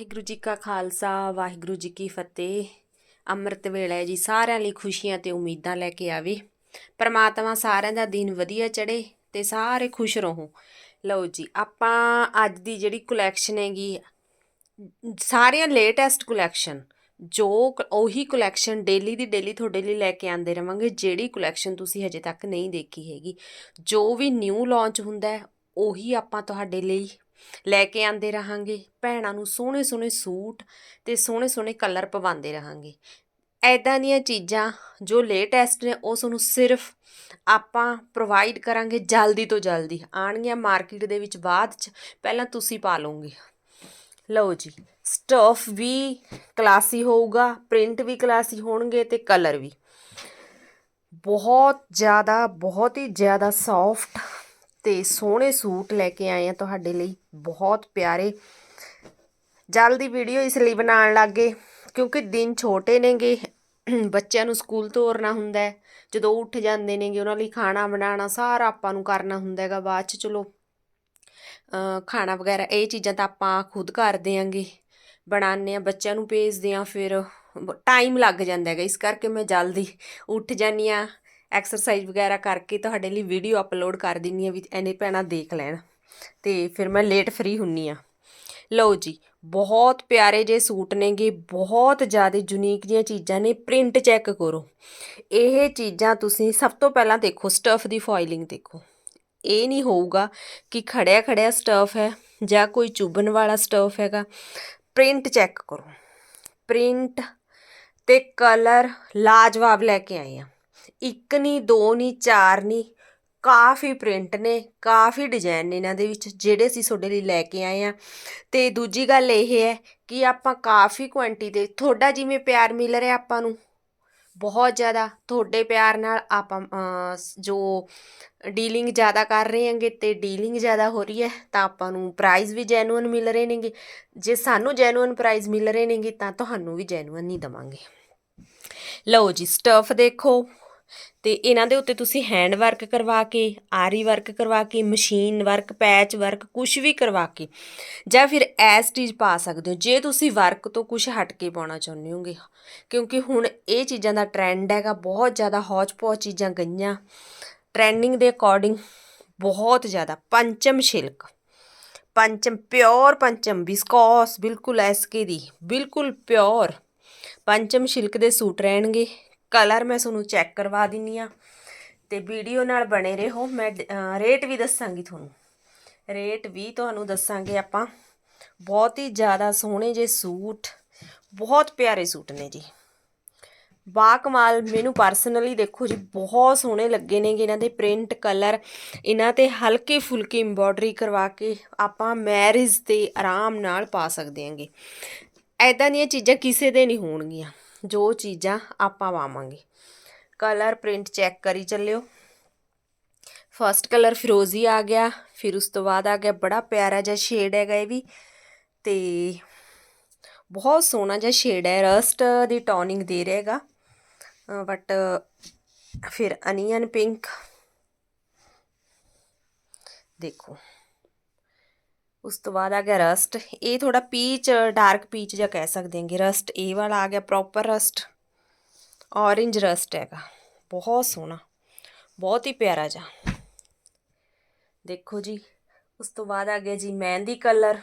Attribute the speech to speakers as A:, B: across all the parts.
A: ਵਾਹਿਗੁਰੂ ਜੀ ਕਾ ਖਾਲਸਾ, ਵਾਹਿਗੁਰੂ ਜੀ ਕੀ ਫਤਿਹ। ਅੰਮ੍ਰਿਤ ਵੇਲਾ ਹੈ ਜੀ ਸਾਰਿਆਂ ਲਈ ਖੁਸ਼ੀਆਂ ਤੇ ਉਮੀਦਾਂ ਲੈ ਕੇ ਆਵੇ। ਪਰਮਾਤਮਾ ਸਾਰਿਆਂ ਦਾ ਦਿਨ ਵਧੀਆ ਚੜੇ ਤੇ ਸਾਰੇ ਖੁਸ਼ ਰਹੋ। ਲਓ ਜੀ, ਆਪਾਂ ਅੱਜ ਦੀ ਜਿਹੜੀ ਕਲੈਕਸ਼ਨ ਹੈਗੀ ਸਾਰਿਆਂ ਲੇਟੈਸਟ ਕਲੈਕਸ਼ਨ ਜੋ ਉਹੀ ਕਲੈਕਸ਼ਨ ਡੇਲੀ ਦੀ ਡੇਲੀ ਤੁਹਾਡੇ ਲਈ ਲੈ ਕੇ ਆਂਦੇ ਰਵਾਂਗੇ, ਜਿਹੜੀ ਕਲੈਕਸ਼ਨ ਤੁਸੀਂ ਹਜੇ ਤੱਕ ਨਹੀਂ ਦੇਖੀ ਹੈਗੀ। ਜੋ ਵੀ ਨਿਊ ਲਾਂਚ ਹੁੰਦਾ ਹੈ, ਉਹੀ ਆਪਾਂ ਤੁਹਾਡੇ ਲਈ ਲੈ ਕੇ ਆਂਦੇ ਰਹਾਂਗੇ, ਭੈਣਾਂ ਨੂੰ ਸੋਹਣੇ ਸੋਹਣੇ ਸੂਟ ਤੇ ਸੋਹਣੇ ਸੋਹਣੇ ਕਲਰ ਪਵਾਉਂਦੇ ਰਹਾਂਗੇ। ਐਦਾਂ ਦੀਆਂ ਚੀਜ਼ਾਂ ਜੋ ਲੇਟੈਸਟ ਨੇ, ਉਹ ਤੁਹਾਨੂੰ ਸਿਰਫ ਆਪਾਂ ਪ੍ਰੋਵਾਈਡ ਕਰਾਂਗੇ ਜਲਦੀ ਤੋਂ ਜਲਦੀ। ਆਣਗੀਆਂ ਮਾਰਕੀਟ ਦੇ ਵਿੱਚ ਬਾਅਦ ਚ, ਪਹਿਲਾਂ ਤੁਸੀਂ ਪਾ ਲਓਗੇ। ਲਓ ਜੀ ਸਟਫ ਵੀ ਕਲਾਸੀ ਹੋਊਗਾ ਪ੍ਰਿੰਟ ਵੀ ਕਲਾਸੀ ਹੋਣਗੇ ਤੇ ਕਲਰ ਵੀ। ਬਹੁਤ ਜ਼ਿਆਦਾ, ਬਹੁਤ ਹੀ ਜ਼ਿਆਦਾ ਸੌਫਟ ਤੇ ਸੋਹਣੇ ਸੂਟ ਲੈ ਕੇ ਆਏ ਆ ਤੁਹਾਡੇ ਲਈ, ਬਹੁਤ ਪਿਆਰੇ। ਜਲਦੀ ਵੀਡੀਓ ਇਸ ਲਈ ਬਣਾਉਣ ਲੱਗੇ ਕਿਉਂਕਿ ਦਿਨ ਛੋਟੇ ਨੇਗੇ, ਬੱਚਿਆਂ ਨੂੰ ਸਕੂਲ ਤੋਰਨਾ ਹੁੰਦਾ ਹੈ। ਜਦੋਂ ਉੱਠ ਜਾਂਦੇ ਨੇਗੇ, ਉਹਨਾਂ ਲਈ ਖਾਣਾ ਬਣਾਉਣਾ, ਸਾਰਾ ਆਪਾਂ ਨੂੰ ਕਰਨਾ ਹੁੰਦਾ ਹੈਗਾ ਬਾਅਦ ਚ, ਚਲੋ। ਖਾਣਾ ਵਗੈਰਾ, ਇਹ ਚੀਜ਼ਾਂ ਤਾਂ ਆਪਾਂ ਖੁਦ ਕਰ ਦਿਆਂਗੇ। ਬਣਾਉਂਦੇ ਆ ਬੱਚਿਆਂ ਨੂੰ ਭੇਜਦੇ ਆ ਫਿਰ ਟਾਈਮ ਲੱਗ ਜਾਂਦਾ ਹੈਗਾ। ਇਸ ਕਰਕੇ ਮੈਂ ਜਲਦੀ ਉੱਠ ਜਾਂਦੀ ਆ ਐਕਸਰਸਾਈਜ਼ ਵਗੈਰਾ ਕਰਕੇ ਤੁਹਾਡੇ ਲਈ ਵੀਡੀਓ ਅਪਲੋਡ ਕਰ ਦਿੰਨੀ ਆ ਵੀ ਐਨੇ ਭੈਣਾਂ ਦੇਖ ਲੈਣ। ਤੇ ਫਿਰ ਮੈਂ ਲੇਟ ਫ੍ਰੀ ਹੁੰਨੀ ਆ ਲਓ ਜੀ, ਬਹੁਤ ਪਿਆਰੇ ਜੇ ਸੂਟ ਨੇਗੇ, ਬਹੁਤ ਜ਼ਿਆਦਾ ਯੂਨੀਕ ਜਿਹੀਆਂ ਚੀਜ਼ਾਂ ਨੇ ਪ੍ਰਿੰਟ ਚੈੱਕ ਕਰੋ। ਇਹ ਚੀਜ਼ਾਂ ਤੁਸੀਂ ਸਭ ਤੋਂ ਪਹਿਲਾਂ ਦੇਖੋ ਸਟਫ ਦੀ ਫੋਇਲਿੰਗ ਦੇਖੋ। ਇਹ ਨਹੀਂ ਹੋਊਗਾ ਕਿ ਖੜਿਆ ਖੜਿਆ ਸਟਫ ਹੈ ਜਾਂ ਕੋਈ ਚੁੱਭਣ ਵਾਲਾ ਸਟਫ ਹੈਗਾ। ਪ੍ਰਿੰਟ ਚੈੱਕ ਕਰੋ। ਪ੍ਰਿੰਟ ਤੇ ਕਲਰ ਲਾਜਵਾਬ ਲੈ ਕੇ ਆਏ ਆ ਇੱਕ ਨਹੀਂ ਦੋ ਨਹੀਂ ਚਾਰ ਨਹੀਂ ਕਾਫੀ ਪ੍ਰਿੰਟ ਨੇ, ਕਾਫੀ ਡਿਜ਼ਾਈਨ ਨੇ ਇਹਨਾਂ ਦੇ ਵਿੱਚ, ਜਿਹੜੇ ਅਸੀਂ ਤੁਹਾਡੇ ਲਈ ਲੈ ਕੇ ਆਏ ਆ ਤੇ ਦੂਜੀ ਗੱਲ ਇਹ ਹੈ ਕਿ ਆਪਾਂ ਕਾਫੀ ਕੁਆਂਟੀ ਦੇ, ਤੁਹਾਡਾ ਜਿਵੇਂ ਪਿਆਰ ਮਿਲ ਰਿਹਾ ਆਪਾਂ ਨੂੰ, ਬਹੁਤ ਜ਼ਿਆਦਾ ਤੁਹਾਡੇ ਪਿਆਰ ਨਾਲ ਆਪਾਂ ਜੋ ਡੀਲਿੰਗ ਜ਼ਿਆਦਾ ਕਰ ਰਹੇ ਹਾਂਗੇ ਤੇ ਡੀਲਿੰਗ ਜ਼ਿਆਦਾ ਹੋ ਰਹੀ ਹੈ, ਤਾਂ ਆਪਾਂ ਨੂੰ ਪ੍ਰਾਈਜ਼ ਵੀ ਜੈਨੂਅਨ ਮਿਲ ਰਹੇ ਨੇਗੇ। ਜੇ ਸਾਨੂੰ ਜੈਨੂਅਨ ਪ੍ਰਾਈਜ਼ ਮਿਲ ਰਹੇ ਨੇਗੇ, ਤਾਂ ਤੁਹਾਨੂੰ ਵੀ ਜੈਨੂਅਨ ਨਹੀਂ ਦਵਾਂਗੇ। ਲਓ ਜੀ ਸਟਫ ਦੇਖੋ। ਤੇ ਇਹਨਾਂ ਦੇ ਉੱਤੇ ਤੁਸੀਂ ਹੈਂਡ ਵਰਕ ਕਰਵਾ ਕੇ, ਆਰੀ ਵਰਕ ਕਰਵਾ ਕੇ ਮਸ਼ੀਨ ਵਰਕ ਪੈਚ ਵਰਕ ਕੁਝ ਵੀ ਕਰਵਾ ਕੇ ਜਾਂ ਫਿਰ ਐਸ ਸਟੀਚ ਪਾ ਸਕਦੇ ਹੋ। ਜੇ ਤੁਸੀਂ ਵਰਕ ਤੋਂ ਕੁਝ ਹਟ ਕੇ ਪਾਉਣਾ ਚਾਹੁੰਦੇ ਹੋਗੇ, ਕਿਉਂਕਿ ਹੁਣ ਇਹ ਚੀਜ਼ਾਂ ਦਾ ਟ੍ਰੈਂਡ ਹੈਗਾ, ਬਹੁਤ ਜ਼ਿਆਦਾ ਹੌਜ ਪੌਜ ਚੀਜ਼ਾਂ ਗਈਆਂ। ਟ੍ਰੈਂਡਿੰਗ ਦੇ ਅਕੋਰਡਿੰਗ ਬਹੁਤ ਜ਼ਿਆਦਾ, Pancham silk Pancham pure Pancham viscose ਬਿਲਕੁਲ ਐਸਕੇ ਦੀ, ਬਿਲਕੁਲ ਪਿਓਰ ਪੰਚਮ ਸ਼ਿਲਕ ਦੇ ਸੂਟ ਰਹਿਣਗੇ ਕਲਰ ਮੈਂ ਤੁਹਾਨੂੰ ਚੈੱਕ ਕਰਵਾ ਦਿੰਨੀ ਆ। ਤੇ ਵੀਡੀਓ ਨਾਲ ਬਣੇ ਰਹੋ। ਮੈਂ ਰੇਟ ਵੀ ਦੱਸਾਂਗੀ ਤੁਹਾਨੂੰ। ਰੇਟ ਵੀ ਤੁਹਾਨੂੰ ਦੱਸਾਂਗੇ ਆਪਾਂ। ਬਹੁਤ ਹੀ ਜ਼ਿਆਦਾ ਸੋਹਣੇ ਜੇ ਸੂਟ। ਬਹੁਤ ਪਿਆਰੇ ਸੂਟ ਨੇ ਜੀ। ਬਾ ਕਮਾਲ ਮੈਨੂੰ ਪਰਸਨਲੀ ਦੇਖੋ ਜੀ, ਬਹੁਤ ਸੋਹਣੇ ਲੱਗੇ ਨੇਗੇ ਇਹਨਾਂ ਦੇ ਪ੍ਰਿੰਟ ਕਲਰ ਇਹਨਾਂ ਤੇ ਹਲਕੇ ਫੁਲਕੇ ਐਮਬੋਡਰੀ ਕਰਵਾ ਕੇ ਆਪਾਂ ਮੈਰਿਜ ਤੇ ਆਰਾਮ ਨਾਲ ਪਾ ਸਕਦੇ ਹਾਂਗੇ। ਐਦਾਂ ਦੀਆਂ ਚੀਜ਼ਾਂ ਕਿਸੇ ਦੇ ਨਹੀਂ ਹੋਣਗੀਆਂ। ਜੋ ਚੀਜ਼ਾਂ ਆਪਾਂ ਪਾਵਾਂਗੇ। ਕਲਰ ਪ੍ਰਿੰਟ ਚੈੱਕ ਕਰੀ ਚੱਲਿਓ। ਫਰਸਟ ਕਲਰ ਫਿਰੋਜ਼ੀ ਆ ਗਿਆ, ਫਿਰ ਉਸ ਤੋਂ ਬਾਅਦ ਆ ਗਿਆ ਬੜਾ ਪਿਆਰਾ ਜਿਹਾ ਸ਼ੇਡ ਹੈਗਾ ਇਹ ਵੀ। ਤੇ ਬਹੁਤ ਸੋਹਣਾ ਜਿਹਾ ਸ਼ੇਡ ਹੈ ਰਸਟ ਦੀ ਟੋਨਿੰਗ ਦੇ ਰਹੇਗਾ ਬਟ ਫਿਰ ਅਨੀਅਨ ਪਿੰਕ ਦੇਖੋ। ਉਸ ਤੋਂ ਬਾਅਦ ਆ ਗਿਆ ਰਸਟ ਇਹ ਥੋੜਾ ਪੀਚ ਡਾਰਕ ਪੀਚ ਜਿਹਾ ਕਹਿ ਸਕਦੇ ਹਾਂਗੇ ਰਸਟ ਇਹ ਵਾਲਾ ਆ ਗਿਆ ਪ੍ਰੋਪਰ ਰਸਟ ਔਰੇਂਜ ਰਸਟ ਹੈਗਾ ਬਹੁਤ ਸੋਹਣਾ ਬਹੁਤ ਹੀ ਪਿਆਰਾ ਜਿਹਾ ਦੇਖੋ ਜੀ ਉਸ ਤੋਂ ਬਾਅਦ ਆ ਗਿਆ ਜੀ ਮਹਿੰਦੀ ਕਲਰ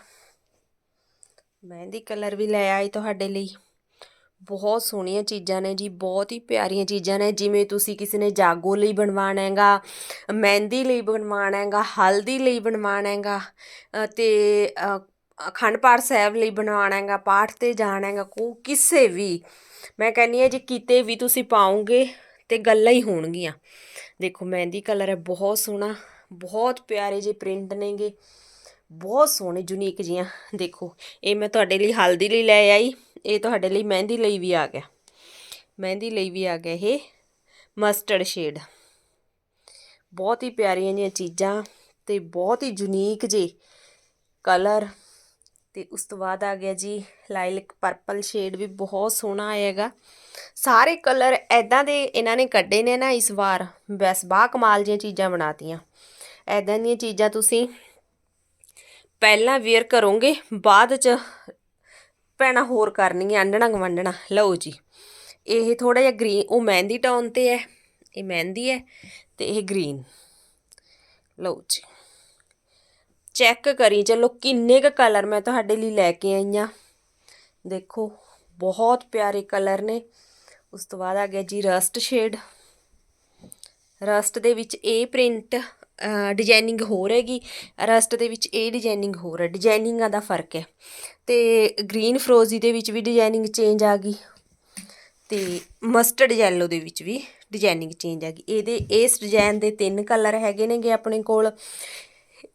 A: ਮਹਿੰਦੀ ਕਲਰ ਵੀ ਲੈ ਆਈ ਤੁਹਾਡੇ ਲਈ ਬਹੁਤ ਸੋਹਣੀਆਂ ਚੀਜ਼ਾਂ ਨੇ ਜੀ ਬਹੁਤ ਹੀ ਪਿਆਰੀਆਂ ਚੀਜ਼ਾਂ ਨੇ ਜਿਵੇਂ ਤੁਸੀਂ ਕਿਸੇ ਨੇ ਜਾਗੋ ਲਈ ਬਣਵਾਉਣਾ ਹੈਗਾ ਮਹਿੰਦੀ ਲਈ ਬਣਵਾਉਣਾ ਹੈਗਾ ਹਲਦੀ ਲਈ ਬਣਵਾਉਣਾ ਹੈਗਾ ਅ, ਤੇ ਅਖੰਡ ਪਾਠ ਸਾਹਿਬ ਲਈ ਬਣਵਾਉਣਾ ਹੈਗਾ ਪਾਠ ਤੇ ਜਾਣਾ ਹੈਗਾ ਕੋ ਕਿਸੇ ਵੀ ਮੈਂ ਕਹਿੰਨੀ ਆ ਜੇ ਕਿਤੇ ਵੀ ਤੁਸੀਂ ਪਾਉਂਗੇ ਤੇ ਗੱਲਾਂ ਹੀ ਹੋਣਗੀਆਂ। ਦੇਖੋ ਮਹਿੰਦੀ ਕਲਰ ਹੈ ਬਹੁਤ ਸੋਹਣਾ ਬਹੁਤ ਪਿਆਰੇ ਜੇ ਪ੍ਰਿੰਟ ਨੇਗੇ। ਬਹੁਤ ਸੋਹਣੇ ਯੂਨੀਕ ਜੀਆਂ, ਦੇਖੋ। ਇਹ ਮੈਂ ਤੁਹਾਡੇ ਲਈ ਹਲਦੀ ਲਈ ਲੈ ਆਈ, ਇਹ ਤੁਹਾਡੇ ਲਈ ਮਹਿੰਦੀ ਲਈ ਵੀ ਆ ਗਿਆ। ਮਹਿੰਦੀ ਲਈ ਵੀ ਆ ਗਿਆ ਇਹ ਮਸਟਰਡ ਸ਼ੇਡ। ਬਹੁਤ ਹੀ ਪਿਆਰੀਆਂ ਜੀਆਂ ਚੀਜ਼ਾਂ ਤੇ ਬਹੁਤ ਹੀ ਯੂਨੀਕ ਜੇ ਕਲਰ। ਤੇ ਉਸ ਤੋਂ ਬਾਅਦ ਆ ਗਿਆ ਜੀ ਲਾਈਲਿਕ ਪਰਪਲ ਸ਼ੇਡ ਵੀ ਬਹੁਤ ਸੋਹਣਾ ਆਏਗਾ। ਸਾਰੇ ਕਲਰ ਐਦਾਂ ਦੇ ਇਹਨਾਂ ਨੇ ਕੱਢੇ ਨੇ ਨਾ ਇਸ ਵਾਰ, ਬਸ ਬਾ ਕਮਾਲ ਦੀਆਂ ਚੀਜ਼ਾਂ ਬਣਾਤੀਆਂ। ਐਦਾਂ ਦੀਆਂ ਚੀਜ਼ਾਂ ਤੁਸੀਂ ਪਹਿਲਾਂ ਵੇਅਰ ਕਰੋਗੇ, ਬਾਅਦ ਚ ਭੈਣਾਂ ਹੋਰ ਕਰਨਗੀਆਂ, ਆਂਡਣਾ ਗਵੰਡਣਾ ਲਓ ਜੀ, ਇਹ ਥੋੜਾ ਜਿਹਾ ਗ੍ਰੀਨ ਉਹ ਮਹਿੰਦੀ ਟੋਨ ਤੇ ਹੈ, ਇਹ ਮਹਿੰਦੀ ਹੈ ਤੇ ਇਹ ਗ੍ਰੀਨ ਲਓ ਜੀ ਚੈੱਕ ਕਰੀ ਚਲੋ ਕਿੰਨੇ ਕ ਕਲਰ ਮੈਂ ਤੁਹਾਡੇ ਲਈ ਲੈ ਕੇ ਆਈ ਆ ਦੇਖੋ, ਬਹੁਤ ਪਿਆਰੇ ਕਲਰ ਨੇ। ਉਸ ਤੋਂ ਬਾਅਦ ਆ ਗਿਆ ਜੀ ਰਸਟ ਸ਼ੇਡ ਰਸਟ ਦੇ ਵਿੱਚ ਇਹ ਪ੍ਰਿੰਟ ਡਿਜ਼ਾਈਨਿੰਗ ਹੋਰ ਹੈਗੀ ਰਸਟ ਦੇ ਵਿੱਚ ਇਹ ਡਿਜ਼ਾਈਨਿੰਗ ਹੋਰ ਹੈ ਡਿਜ਼ਾਈਨਿੰਗਾਂ ਦਾ ਫ਼ਰਕ ਹੈ। ਤੇ ਗ੍ਰੀਨ ਫਰੋਜ਼ੀ ਦੇ ਵਿੱਚ ਵੀ ਡਿਜ਼ਾਈਨਿੰਗ ਚੇਂਜ ਆ ਗਈ ਤੇ ਮਸਟਰਡ ਯੈਲੋ ਦੇ ਵਿੱਚ ਵੀ ਡਿਜ਼ਾਈਨਿੰਗ ਚੇਂਜ ਆ ਗਈ। ਇਹਦੇ, ਇਸ ਡਿਜ਼ਾਈਨ ਦੇ ਤਿੰਨ ਕਲਰ ਹੈਗੇ ਨੇਗੇ ਆਪਣੇ ਕੋਲ।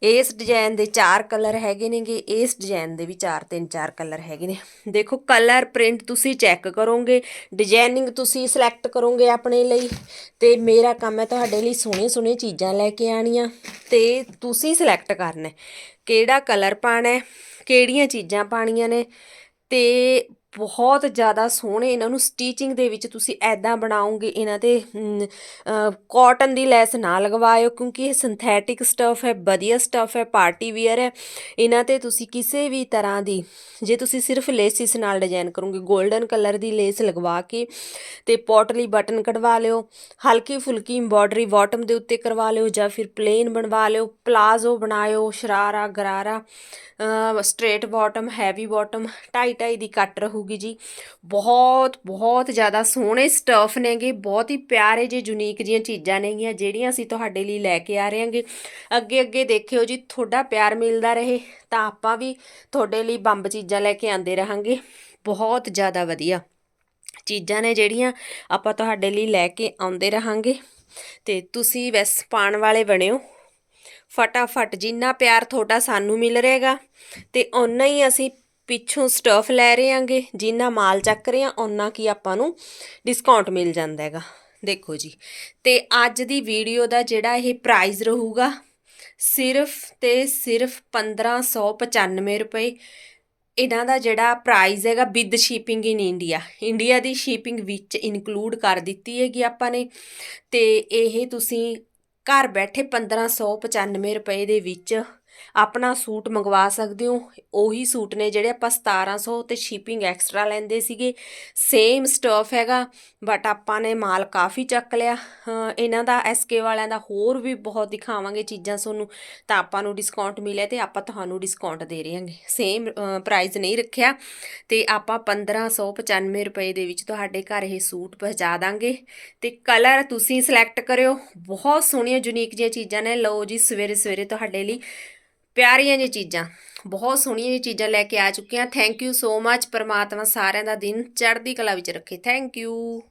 A: ਇਸ ਡਿਜ਼ਾਈਨ ਦੇ ਚਾਰ ਕਲਰ ਹੈਗੇ ਨੇਗੇ, ਇਸ ਡਿਜ਼ਾਈਨ ਦੇ ਵੀ ਚਾਰ ਤਿੰਨ ਚਾਰ ਕਲਰ ਹੈਗੇ ਨੇ। ਦੇਖੋ ਕਲਰ ਪ੍ਰਿੰਟ ਤੁਸੀਂ ਚੈੱਕ ਕਰੋਗੇ ਡਿਜ਼ਾਈਨਿੰਗ ਤੁਸੀਂ ਸਿਲੈਕਟ ਕਰੋਗੇ ਆਪਣੇ ਲਈ, ਤੇ ਮੇਰਾ ਕੰਮ ਹੈ ਤੁਹਾਡੇ ਲਈ ਸੋਹਣੇ ਸੋਹਣੇ ਚੀਜ਼ਾਂ ਲੈ ਕੇ ਆਣੀਆਂ ਤੇ ਤੁਸੀਂ ਸਿਲੈਕਟ ਕਰਨਾ ਕਿਹੜਾ ਕਲਰ ਪਾਣਾ ਕਿਹੜੀਆਂ ਚੀਜ਼ਾਂ ਪਾਣੀਆਂ ਨੇ, ਤੇ ਬਹੁਤ ਜ਼ਿਆਦਾ ਸੋਹਣੇ ਇਹਨਾਂ ਨੂੰ ਸਟੀਚਿੰਗ ਦੇ ਵਿੱਚ ਤੁਸੀਂ ਐਦਾਂ ਬਣਾਉਂਗੇ ਇਹਨਾਂ ਤੇ ਕਾਟਨ ਦੀ ਲੈਸ ਨਾ ਲਗਵਾਇਓ ਕਿਉਂਕਿ ਇਹ ਸਿੰਥੈਟਿਕ ਸਟਫ ਹੈ, ਵਧੀਆ ਸਟਫ ਹੈ ਪਾਰਟੀ ਵੇਅਰ ਹੈ। ਇਹਨਾਂ ਤੇ ਤੁਸੀਂ ਕਿਸੇ ਵੀ ਤਰ੍ਹਾਂ ਦੀ, ਜੇ ਤੁਸੀਂ ਸਿਰਫ ਲੇਸਿਸ ਨਾਲ ਡਿਜ਼ਾਈਨ ਕਰੋਗੇ 골ਡਨ ਕਲਰ ਦੀ ਲੇਸ ਲਗਵਾ ਕੇ ਤੇ ਪੋਟਲੀ ਬਟਨ ਕਢਵਾ ਲਿਓ, ਹਲਕੀ ਫੁਲਕੀ ਐਮਬੋਡਰੀ ਬਾਟਮ ਦੇ ਉੱਤੇ ਕਰਵਾ ਲਿਓ ਜਾਂ ਫਿਰ ਪਲੇਨ ਬਣਵਾ ਲਿਓ palazzo ਬਣਾਇਓ, sharara, gharara straight bottom heavy bottom ਢਾਈ ਢਾਈ ਦੀ ਕੱਟ ਰਹੂ। ਹੋਊਗੀ ਜੀ। ਬਹੁਤ ਬਹੁਤ ਜ਼ਿਆਦਾ ਸੋਹਣੇ ਸਟਫ ਨੇਗੇ, ਬਹੁਤ ਹੀ ਪਿਆਰੇ ਜੇ ਯੂਨੀਕ ਜੀਆਂ ਚੀਜ਼ਾਂ ਨੇਗੀਆਂ, ਜਿਹੜੀਆਂ ਅਸੀਂ ਤੁਹਾਡੇ ਲਈ ਲੈ ਕੇ ਆ ਰਹੇ ਹਾਂਗੇ। ਅੱਗੇ ਅੱਗੇ ਦੇਖਿਓ ਜੀ, ਤੁਹਾਡਾ ਪਿਆਰ ਮਿਲਦਾ ਰਹੇ, ਤਾਂ ਆਪਾਂ ਵੀ ਤੁਹਾਡੇ ਲਈ ਬੰਬ ਚੀਜ਼ਾਂ ਲੈ ਕੇ ਆਂਦੇ ਰਹਾਂਗੇ। ਬਹੁਤ ਜ਼ਿਆਦਾ ਵਧੀਆ ਚੀਜ਼ਾਂ ਨੇ ਜਿਹੜੀਆਂ ਆਪਾਂ ਤੁਹਾਡੇ ਲਈ ਲੈ ਕੇ ਆਉਂਦੇ ਰਹਾਂਗੇ। ਤੇ ਤੁਸੀਂ ਵੈਸ ਪਾਣ ਵਾਲੇ ਬਣਿਓ। ਫਟਾਫਟ ਜਿੰਨਾ ਪਿਆਰ ਤੁਹਾਡਾ ਸਾਨੂੰ ਮਿਲ ਰਿਹਾਗਾ, ਤੇ ਓਨਾ ਹੀ ਅਸੀਂ ਪਿੱਛੋਂ ਸਟਫ ਲੈ ਰਹੇ ਆਂਗੇ, ਜਿੰਨਾ ਮਾਲ ਚੱਕ ਰਹੇ ਆ, ਓਨਾ ਕੀ ਆਪਾਂ ਨੂੰ ਡਿਸਕਾਊਂਟ ਮਿਲ ਜਾਂਦਾ ਹੈਗਾ। ਦੇਖੋ ਜੀ, ਤੇ ਅੱਜ ਦੀ ਵੀਡੀਓ ਦਾ ਜਿਹੜਾ ਇਹ ਪ੍ਰਾਈਸ ਰਹੂਗਾ, ਸਿਰਫ ਤੇ ਸਿਰਫ 1595 ਰੁਪਏ। ਇਹਨਾਂ ਦਾ ਜਿਹੜਾ ਪ੍ਰਾਈਸ ਹੈਗਾ with shipping in India India the shipping ਵਿੱਚ ਇਨਕਲੂਡ ਕਰ ਦਿੱਤੀ ਹੈਗੀ ਆਪਾਂ ਨੇ। ਤੇ ਇਹ ਤੁਸੀਂ ਘਰ ਬੈਠੇ 1595 ਰੁਪਏ ਦੇ ਵਿੱਚ ਆਪਣਾ ਸੂਟ ਮੰਗਵਾ ਸਕਦੇ ਹੋ। ਉਹੀ ਸੂਟ ਨੇ ਜਿਹੜੇ ਆਪਾਂ 1700 ਤੇ ਸ਼ਿਪਿੰਗ ਐਕਸਟਰਾ ਲੈਂਦੇ ਸੀਗੇ। ਸੇਮ ਸਟਫ ਹੈਗਾ ਬਟ ਆਪਾਂ ਨੇ ਮਾਲ ਕਾਫੀ ਚੱਕ ਲਿਆ। ਇਹਨਾਂ ਦਾ ਐਸਕੇ ਵਾਲਿਆਂ ਦਾ ਹੋਰ ਵੀ ਬਹੁਤ ਦਿਖਾਵਾਂਗੇ ਚੀਜ਼ਾਂ ਤੁਹਾਨੂੰ। ਤਾਂ ਆਪਾਂ ਨੂੰ ਡਿਸਕਾਊਂਟ ਮਿਲਿਆ ਤੇ ਆਪਾਂ ਤੁਹਾਨੂੰ ਡਿਸਕਾਊਂਟ ਦੇ ਰਹੇ ਹਾਂਗੇ। ਸੇਮ ਪ੍ਰਾਈਸ ਨਹੀਂ ਰੱਖਿਆ। ਤੇ ਆਪਾਂ 1595 ਰੁਪਏ ਦੇ ਵਿੱਚ ਤੁਹਾਡੇ ਘਰ ਇਹ ਸੂਟ ਪਹੁੰਚਾ ਦਾਂਗੇ। ਤੇ ਕਲਰ ਤੁਸੀਂ ਸਿਲੈਕਟ ਕਰਿਓ। ਬਹੁਤ ਸੋਹਣੀਆਂ ਯੂਨੀਕ ਜਿਹੀਆਂ ਚੀਜ਼ਾਂ ਨੇ। ਲਓ ਜੀ ਸਵੇਰੇ ਸਵੇਰੇ ਤੁਹਾਡੇ ਲਈ ਪਿਆਰੀਆਂ ਜਿਹੀਆਂ ਚੀਜ਼ਾਂ, ਬਹੁਤ ਸੋਹਣੀਆਂ ਜਿਹੀਆਂ ਚੀਜ਼ਾਂ ਲੈ ਕੇ ਆ ਚੁੱਕੇ ਹਾਂ। ਥੈਂਕ ਯੂ ਸੋ ਮੱਚ ਪਰਮਾਤਮਾ ਸਾਰਿਆਂ ਦਾ ਦਿਨ ਚੜ੍ਹਦੀ ਕਲਾ ਵਿੱਚ ਰੱਖੇ। Thank you